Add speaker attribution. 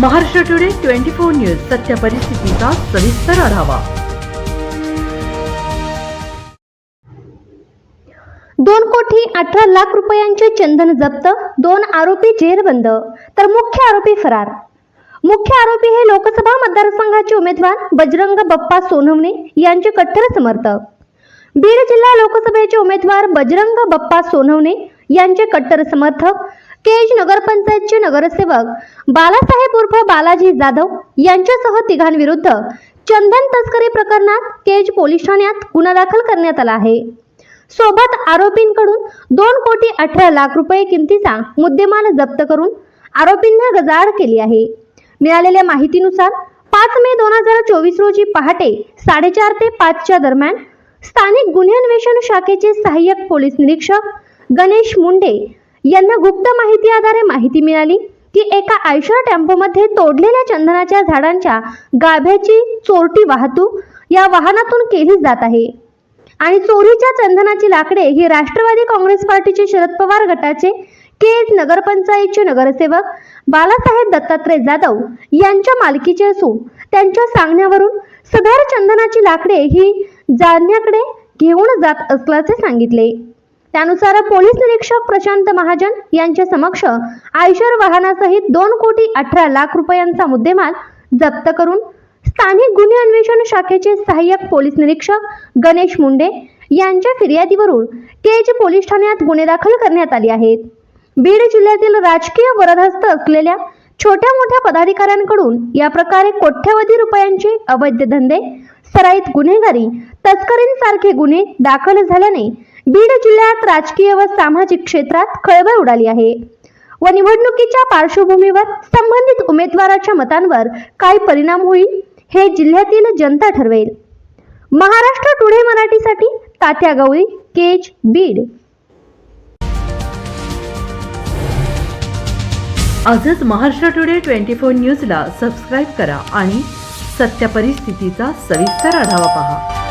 Speaker 1: Maharashtra today twenty four news सत्य परिस्थितीचा सविस्तर आढावा.
Speaker 2: दोन कोटी अठरा लाख रुपयांचे चंदन जप्त दोन आरोपी जेरबंद तर मुख्य आरोपी फरार. मुख्य आरोपी हे लोकसभा मतदारसंघाचे उमेदवार बजरंग बप्पा सोनवणे यांचे कट्टर समर्थक. बीड जिल्हा लोकसभेचे उमेदवार बजरंग बप्पा सोनवणे यांचे कट्टर समर्थक केज नगरपंचायतचे नगरसेवक बालासाहेब उर्फ बालाजी जाधव यांच्यासह तिघांविरुद्ध चंदन तस्करी प्रकरणात केज पोलीस ठाण्यात गुन्हा दाखल करण्यात आला आहे. सोबत आरोपींकडून दोन कोटी अठरा लाख रुपये किमतीचा मुद्देमाल जप्त करून आरोपींना गजाआड केली आहे. मिळालेल्या माहितीनुसार पाच मे दोन हजार चोवीस रोजी पहाटे साडेचार ते पाचच्या दरम्यान स्थानिक गुन्हे अन्वेषण शाखेचे सहाय्यक पोलीस निरीक्षक गणेश मुंडे यांना गुप्त माहिती आधारे माहिती मिळाली की एका आयशर टेम्पोमध्ये तोडलेल्या चंदनाच्या झाडांच्या गाभ्याची चोरटी वाहतूक या वाहनातून केली जात आहे. आणि चोरीच्या चंदनाची लाकडे ही राष्ट्रवादी काँग्रेस पार्टीचे शरद पवार गटाचे केज नगरपंचायतचे नगरसेवक बालासाहेब दत्तात्रय जाधव यांच्या मालकीचे असून त्यांच्या सांगण्यावरून सदर चंदनाची लाकडे ही जालन्याकडे घेऊन जात असल्याचे सांगितले. त्यानुसार पोलीस निरीक्षक प्रशांत महाजन यांच्या समक्ष आयशर वाहनासहित दोन कोटी अठरा लाख रुपयांचा मुद्देमाल जप्त करून स्थानिक गुन्हे अन्वेषण शाखेचे सहाय्यक पोलीस निरीक्षक गणेश मुंडे यांच्या फिर्यादीवरून केज पोलीस ठाण्यात गुन्हे दाखल करण्यात आले आहेत. बीड जिल्ह्यातील राजकीय वरदहस्त असलेल्या छोट्या मोठ्या पदाधिकाऱ्यांकडून या प्रकारे कोट्यवधी रुपयांचे अवैध धंदे सराईत गुन्हेगारी तस्करींसारखे गुन्हे दाखल झाल्याने बीड जिल्ह्यात राजकीय व सामाजिक क्षेत्रात खळबळ उडाली आहे. व निवडणुकीच्या पार्श्वभूमीवर संबंधित उमेदवाराच्या मतांवर काय परिणाम होईल हे जिल्ह्यातील जनता ठरवेल. महाराष्ट्र टुडे मराठीसाठी तात्या गवळी केज बीड.
Speaker 1: आजच महाराष्ट्र टुडे ट्वेंटी फोर न्यूजला सबस्क्राईब करा आणि सत्य परिस्थितीचा सविस्तर आढावा पहा.